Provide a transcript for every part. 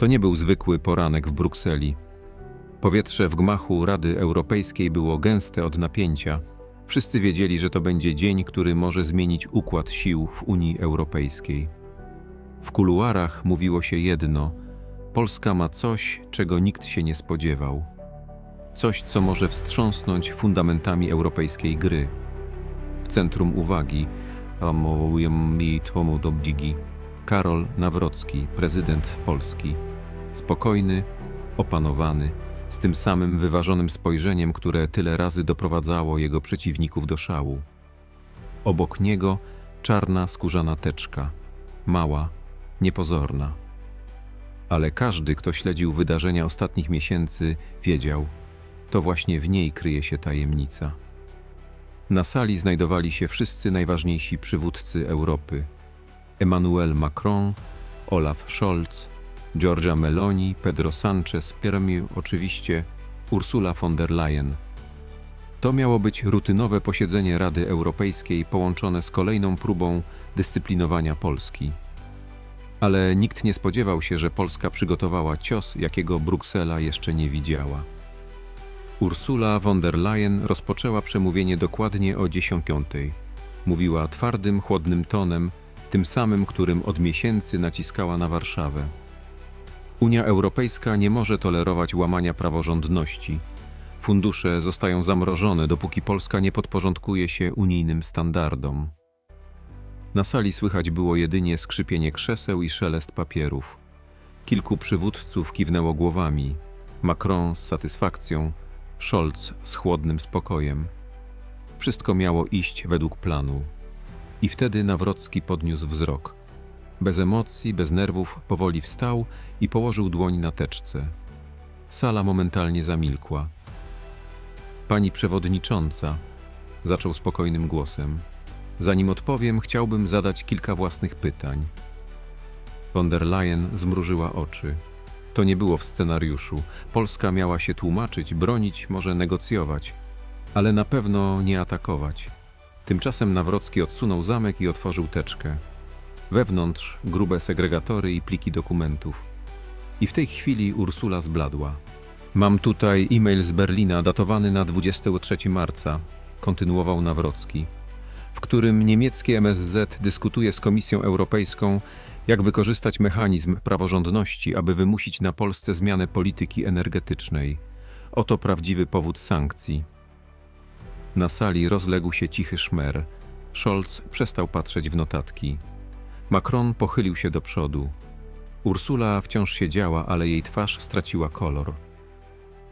To nie był zwykły poranek w Brukseli. Powietrze w gmachu Rady Europejskiej było gęste od napięcia. Wszyscy wiedzieli, że to będzie dzień, który może zmienić układ sił w Unii Europejskiej. W kuluarach mówiło się jedno: Polska ma coś, czego nikt się nie spodziewał. Coś, co może wstrząsnąć fundamentami europejskiej gry. W centrum uwagi mi. Karol Nawrocki, prezydent Polski. Spokojny, opanowany, z tym samym wyważonym spojrzeniem, które tyle razy doprowadzało jego przeciwników do szału. Obok niego czarna skórzana teczka, mała, niepozorna. Ale każdy, kto śledził wydarzenia ostatnich miesięcy, wiedział, to właśnie w niej kryje się tajemnica. Na sali znajdowali się wszyscy najważniejsi przywódcy Europy: Emmanuel Macron, Olaf Scholz, Giorgia Meloni, Pedro Sanchez, Pierre oczywiście Ursula von der Leyen. To miało być rutynowe posiedzenie Rady Europejskiej połączone z kolejną próbą dyscyplinowania Polski. Ale nikt nie spodziewał się, że Polska przygotowała cios, jakiego Bruksela jeszcze nie widziała. Ursula von der Leyen rozpoczęła przemówienie dokładnie o dziesiątej. Mówiła twardym, chłodnym tonem, tym samym, którym od miesięcy naciskała na Warszawę. Unia Europejska nie może tolerować łamania praworządności. Fundusze zostają zamrożone, dopóki Polska nie podporządkuje się unijnym standardom. Na sali słychać było jedynie skrzypienie krzeseł i szelest papierów. Kilku przywódców kiwnęło głowami. Macron z satysfakcją, Scholz z chłodnym spokojem. Wszystko miało iść według planu. I wtedy Nawrocki podniósł wzrok. Bez emocji, bez nerwów, powoli wstał i położył dłoń na teczce. Sala momentalnie zamilkła. Pani przewodnicząca, zaczął spokojnym głosem. Zanim odpowiem, chciałbym zadać kilka własnych pytań. Von der Leyen zmrużyła oczy. To nie było w scenariuszu. Polska miała się tłumaczyć, bronić, może negocjować, ale na pewno nie atakować. Tymczasem Nawrocki odsunął zamek i otworzył teczkę. Wewnątrz grube segregatory i pliki dokumentów. I w tej chwili Ursula zbladła. Mam tutaj e-mail z Berlina datowany na 23 marca, kontynuował Nawrocki, w którym niemieckie MSZ dyskutuje z Komisją Europejską, jak wykorzystać mechanizm praworządności, aby wymusić na Polsce zmianę polityki energetycznej. Oto prawdziwy powód sankcji. Na sali rozległ się cichy szmer. Scholz przestał patrzeć w notatki. Macron pochylił się do przodu. Ursula wciąż siedziała, ale jej twarz straciła kolor.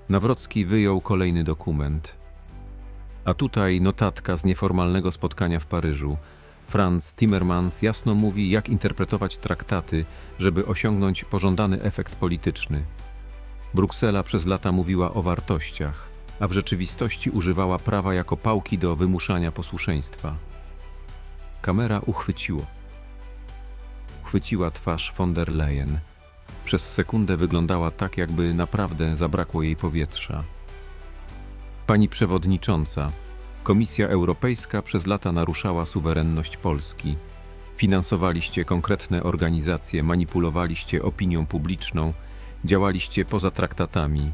Nawrocki wyjął kolejny dokument. A tutaj notatka z nieformalnego spotkania w Paryżu. Franz Timmermans jasno mówi, jak interpretować traktaty, żeby osiągnąć pożądany efekt polityczny. Bruksela przez lata mówiła o wartościach, a w rzeczywistości używała prawa jako pałki do wymuszania posłuszeństwa. Kamera uchwyciło. Chwyciła twarz von der Leyen. Przez sekundę wyglądała tak, jakby naprawdę zabrakło jej powietrza. Pani przewodnicząca, Komisja Europejska przez lata naruszała suwerenność Polski. Finansowaliście konkretne organizacje, manipulowaliście opinią publiczną, działaliście poza traktatami.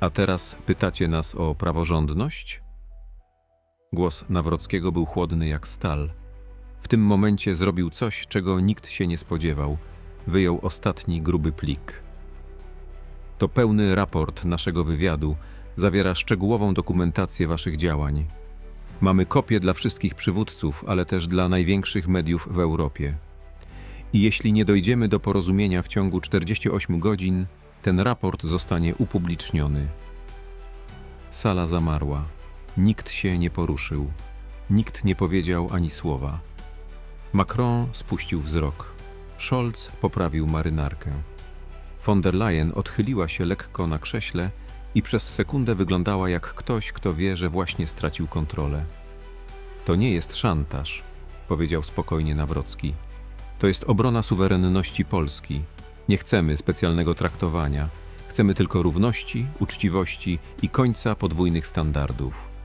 A teraz pytacie nas o praworządność? Głos Nawrockiego był chłodny jak stal. W tym momencie zrobił coś, czego nikt się nie spodziewał. Wyjął ostatni gruby plik. To pełny raport naszego wywiadu, zawiera szczegółową dokumentację waszych działań. Mamy kopie dla wszystkich przywódców, ale też dla największych mediów w Europie. I jeśli nie dojdziemy do porozumienia w ciągu 48 godzin, ten raport zostanie upubliczniony. Sala zamarła. Nikt się nie poruszył. Nikt nie powiedział ani słowa. Macron spuścił wzrok. Scholz poprawił marynarkę. Von der Leyen odchyliła się lekko na krześle i przez sekundę wyglądała jak ktoś, kto wie, że właśnie stracił kontrolę. To nie jest szantaż, powiedział spokojnie Nawrocki. To jest obrona suwerenności Polski. Nie chcemy specjalnego traktowania. Chcemy tylko równości, uczciwości i końca podwójnych standardów.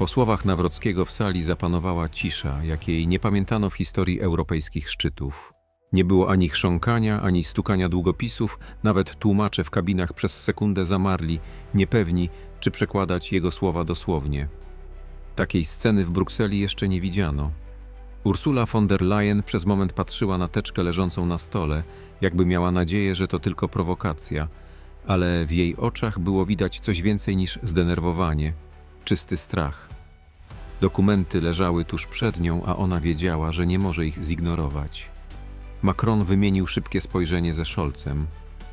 Po słowach Nawrockiego w sali zapanowała cisza, jakiej nie pamiętano w historii europejskich szczytów. Nie było ani chrząkania, ani stukania długopisów, nawet tłumacze w kabinach przez sekundę zamarli, niepewni, czy przekładać jego słowa dosłownie. Takiej sceny w Brukseli jeszcze nie widziano. Ursula von der Leyen przez moment patrzyła na teczkę leżącą na stole, jakby miała nadzieję, że to tylko prowokacja, ale w jej oczach było widać coś więcej niż zdenerwowanie, czysty strach. Dokumenty leżały tuż przed nią, a ona wiedziała, że nie może ich zignorować. Macron wymienił szybkie spojrzenie ze Scholzem.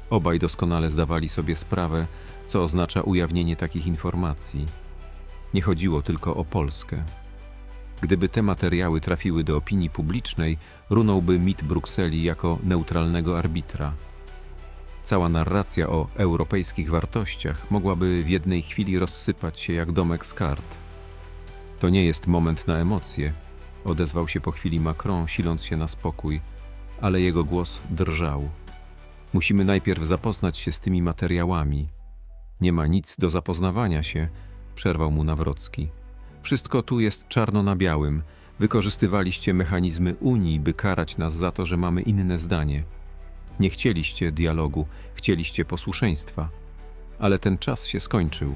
Obaj doskonale zdawali sobie sprawę, co oznacza ujawnienie takich informacji. Nie chodziło tylko o Polskę. Gdyby te materiały trafiły do opinii publicznej, runąłby mit Brukseli jako neutralnego arbitra. Cała narracja o europejskich wartościach mogłaby w jednej chwili rozsypać się jak domek z kart. To nie jest moment na emocje, odezwał się po chwili Macron, siląc się na spokój, ale jego głos drżał. Musimy najpierw zapoznać się z tymi materiałami. Nie ma nic do zapoznawania się, przerwał mu Nawrocki. Wszystko tu jest czarno na białym. Wykorzystywaliście mechanizmy Unii, by karać nas za to, że mamy inne zdanie. Nie chcieliście dialogu, chcieliście posłuszeństwa. Ale ten czas się skończył.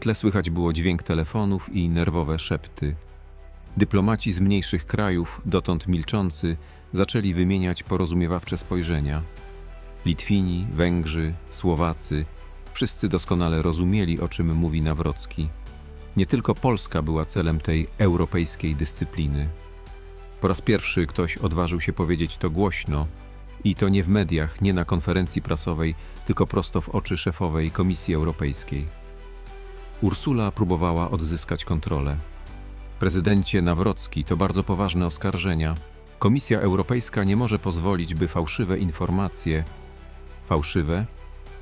Tle słychać było dźwięk telefonów i nerwowe szepty. Dyplomaci z mniejszych krajów, dotąd milczący, zaczęli wymieniać porozumiewawcze spojrzenia. Litwini, Węgrzy, Słowacy wszyscy doskonale rozumieli, o czym mówi Nawrocki. Nie tylko Polska była celem tej europejskiej dyscypliny. Po raz pierwszy ktoś odważył się powiedzieć to głośno i to nie w mediach, nie na konferencji prasowej, tylko prosto w oczy szefowej Komisji Europejskiej. Ursula próbowała odzyskać kontrolę. Prezydencie Nawrocki, to bardzo poważne oskarżenia. Komisja Europejska nie może pozwolić, by fałszywe informacje. Fałszywe?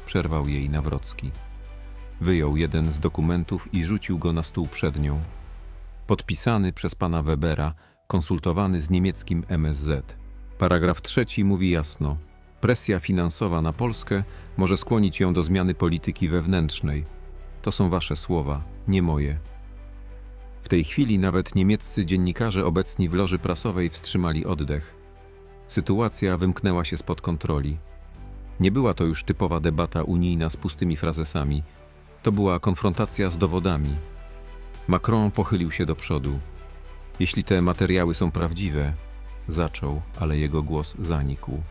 Przerwał jej Nawrocki. Wyjął jeden z dokumentów i rzucił go na stół przed nią. Podpisany przez pana Webera, konsultowany z niemieckim MSZ. Paragraf trzeci mówi jasno: presja finansowa na Polskę może skłonić ją do zmiany polityki wewnętrznej. To są wasze słowa, nie moje. W tej chwili nawet niemieccy dziennikarze obecni w loży prasowej wstrzymali oddech. Sytuacja wymknęła się spod kontroli. Nie była to już typowa debata unijna z pustymi frazesami. To była konfrontacja z dowodami. Macron pochylił się do przodu. Jeśli te materiały są prawdziwe, zaczął, ale jego głos zanikł.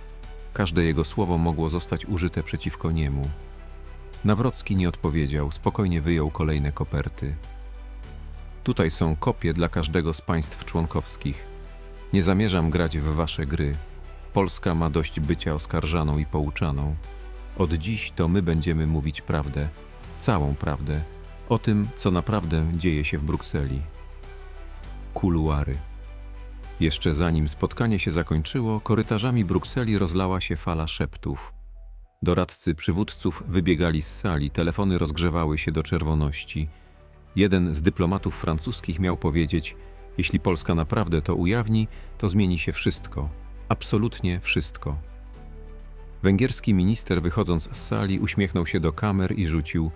Każde jego słowo mogło zostać użyte przeciwko niemu. Nawrocki nie odpowiedział, spokojnie wyjął kolejne koperty. Tutaj są kopie dla każdego z państw członkowskich. Nie zamierzam grać w wasze gry. Polska ma dość bycia oskarżaną i pouczaną. Od dziś to my będziemy mówić prawdę, całą prawdę, o tym, co naprawdę dzieje się w Brukseli. Kuluary. Jeszcze zanim spotkanie się zakończyło, korytarzami Brukseli rozlała się fala szeptów. Doradcy przywódców wybiegali z sali, telefony rozgrzewały się do czerwoności. Jeden z dyplomatów francuskich miał powiedzieć: Jeśli Polska naprawdę to ujawni, to zmieni się wszystko. Absolutnie wszystko. Węgierski minister, wychodząc z sali, uśmiechnął się do kamer i rzucił: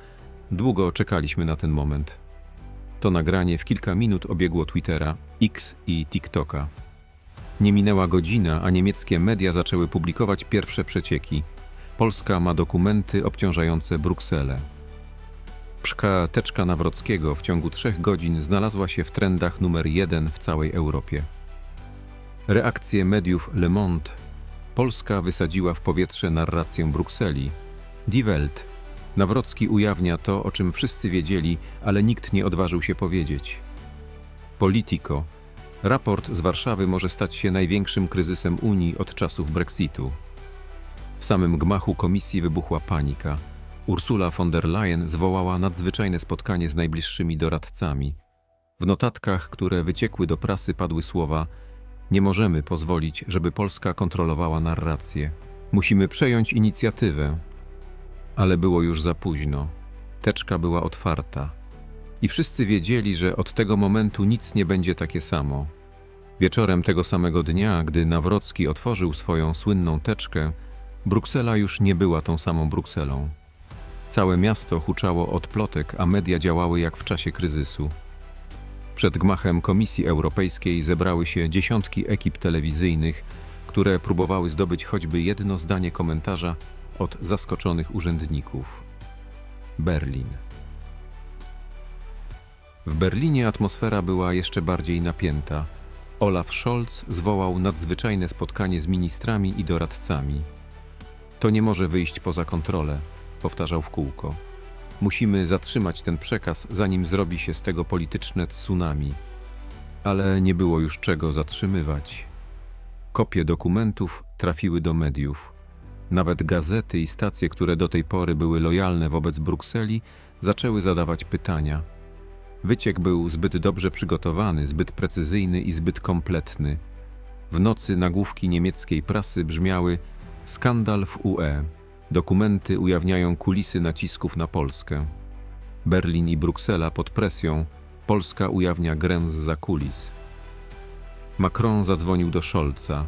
Długo czekaliśmy na ten moment. To nagranie w kilka minut obiegło Twittera, X i TikToka. Nie minęła godzina, a niemieckie media zaczęły publikować pierwsze przecieki. Polska ma dokumenty obciążające Brukselę. Pszka teczka Nawrockiego w ciągu trzech godzin znalazła się w trendach numer jeden w całej Europie. Reakcje mediów Le Monde. Polska wysadziła w powietrze narrację Brukseli. Die Welt. Nawrocki ujawnia to, o czym wszyscy wiedzieli, ale nikt nie odważył się powiedzieć. Politico. Raport z Warszawy może stać się największym kryzysem Unii od czasów Brexitu. W samym gmachu komisji wybuchła panika. Ursula von der Leyen zwołała nadzwyczajne spotkanie z najbliższymi doradcami. W notatkach, które wyciekły do prasy, padły słowa: Nie możemy pozwolić, żeby Polska kontrolowała narrację. Musimy przejąć inicjatywę. Ale było już za późno. Teczka była otwarta. I wszyscy wiedzieli, że od tego momentu nic nie będzie takie samo. Wieczorem tego samego dnia, gdy Nawrocki otworzył swoją słynną teczkę, Bruksela już nie była tą samą Brukselą. Całe miasto huczało od plotek, a media działały jak w czasie kryzysu. Przed gmachem Komisji Europejskiej zebrały się dziesiątki ekip telewizyjnych, które próbowały zdobyć choćby jedno zdanie komentarza od zaskoczonych urzędników. Berlin. W Berlinie atmosfera była jeszcze bardziej napięta. Olaf Scholz zwołał nadzwyczajne spotkanie z ministrami i doradcami. To nie może wyjść poza kontrolę, powtarzał w kółko. Musimy zatrzymać ten przekaz, zanim zrobi się z tego polityczne tsunami. Ale nie było już czego zatrzymywać. Kopie dokumentów trafiły do mediów. Nawet gazety i stacje, które do tej pory były lojalne wobec Brukseli, zaczęły zadawać pytania. Wyciek był zbyt dobrze przygotowany, zbyt precyzyjny i zbyt kompletny. W nocy nagłówki niemieckiej prasy brzmiały Skandal w UE. Dokumenty ujawniają kulisy nacisków na Polskę. Berlin i Bruksela pod presją. Polska ujawnia grę za kulis. Macron zadzwonił do Scholza.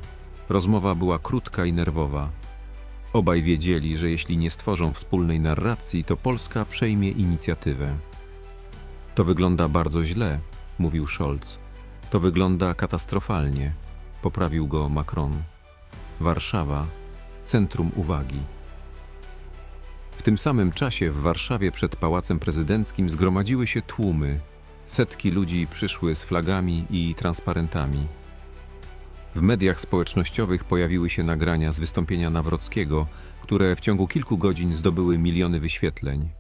Rozmowa była krótka i nerwowa. Obaj wiedzieli, że jeśli nie stworzą wspólnej narracji, to Polska przejmie inicjatywę. To wygląda bardzo źle, mówił Scholz. To wygląda katastrofalnie, poprawił go Macron. Warszawa centrum uwagi. W tym samym czasie w Warszawie przed Pałacem Prezydenckim zgromadziły się tłumy. Setki ludzi przyszły z flagami i transparentami. W mediach społecznościowych pojawiły się nagrania z wystąpienia Nawrockiego, które w ciągu kilku godzin zdobyły miliony wyświetleń.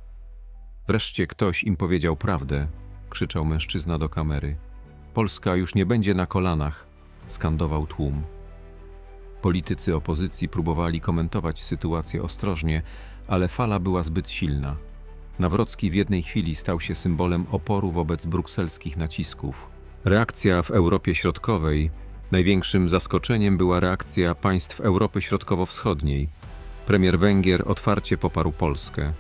Wreszcie ktoś im powiedział prawdę, krzyczał mężczyzna do kamery. Polska już nie będzie na kolanach, skandował tłum. Politycy opozycji próbowali komentować sytuację ostrożnie, ale fala była zbyt silna. Nawrocki w jednej chwili stał się symbolem oporu wobec brukselskich nacisków. Reakcja w Europie Środkowej największym zaskoczeniem była reakcja państw Europy Środkowo-Wschodniej. Premier Węgier otwarcie poparł Polskę.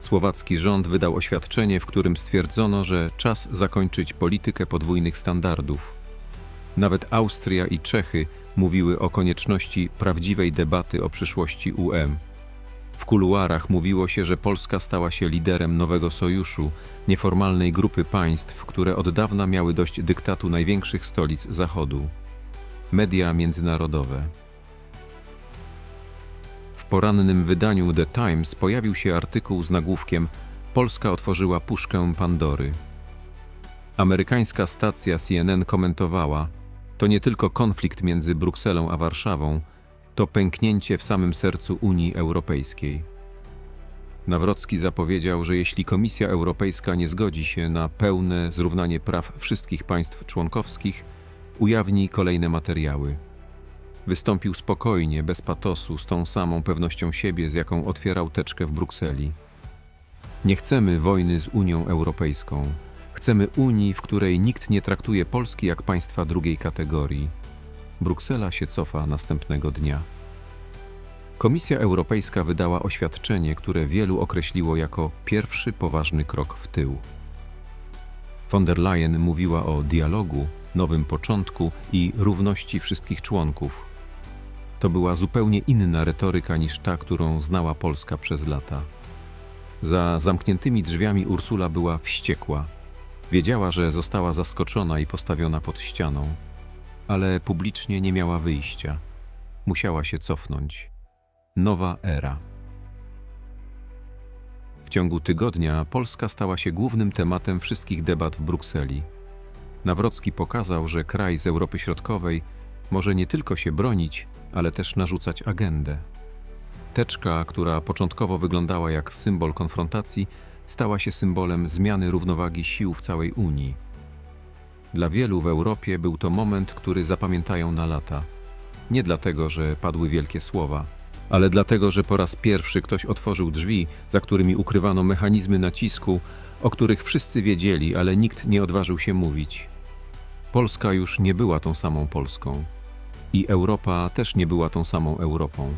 Słowacki rząd wydał oświadczenie, w którym stwierdzono, że czas zakończyć politykę podwójnych standardów. Nawet Austria i Czechy mówiły o konieczności prawdziwej debaty o przyszłości UM. W kuluarach mówiło się, że Polska stała się liderem nowego sojuszu, nieformalnej grupy państw, które od dawna miały dość dyktatu największych stolic Zachodu. Media międzynarodowe. Porannym wydaniu The Times pojawił się artykuł z nagłówkiem Polska otworzyła puszkę Pandory. Amerykańska stacja CNN komentowała – to nie tylko konflikt między Brukselą a Warszawą, to pęknięcie w samym sercu Unii Europejskiej. Nawrocki zapowiedział, że jeśli Komisja Europejska nie zgodzi się na pełne zrównanie praw wszystkich państw członkowskich, ujawni kolejne materiały. Wystąpił spokojnie, bez patosu, z tą samą pewnością siebie, z jaką otwierał teczkę w Brukseli. Nie chcemy wojny z Unią Europejską. Chcemy Unii, w której nikt nie traktuje Polski jak państwa drugiej kategorii. Bruksela się cofa następnego dnia. Komisja Europejska wydała oświadczenie, które wielu określiło jako pierwszy poważny krok w tył. Von der Leyen mówiła o dialogu, nowym początku i równości wszystkich członków. To była zupełnie inna retoryka niż ta, którą znała Polska przez lata. Za zamkniętymi drzwiami Ursula była wściekła, Wiedziała, że została zaskoczona i postawiona pod ścianą, ale publicznie nie miała wyjścia. Musiała się cofnąć. Nowa era. W ciągu tygodnia Polska stała się głównym tematem wszystkich debat w Brukseli. Nawrocki pokazał, że kraj z Europy Środkowej może nie tylko się bronić, ale też narzucać agendę. Teczka, która początkowo wyglądała jak symbol konfrontacji, stała się symbolem zmiany równowagi sił w całej Unii. Dla wielu w Europie był to moment, który zapamiętają na lata. Nie dlatego, że padły wielkie słowa, ale dlatego, że po raz pierwszy ktoś otworzył drzwi, za którymi ukrywano mechanizmy nacisku, o których wszyscy wiedzieli, ale nikt nie odważył się mówić. Polska już nie była tą samą Polską. I Europa też nie była tą samą Europą.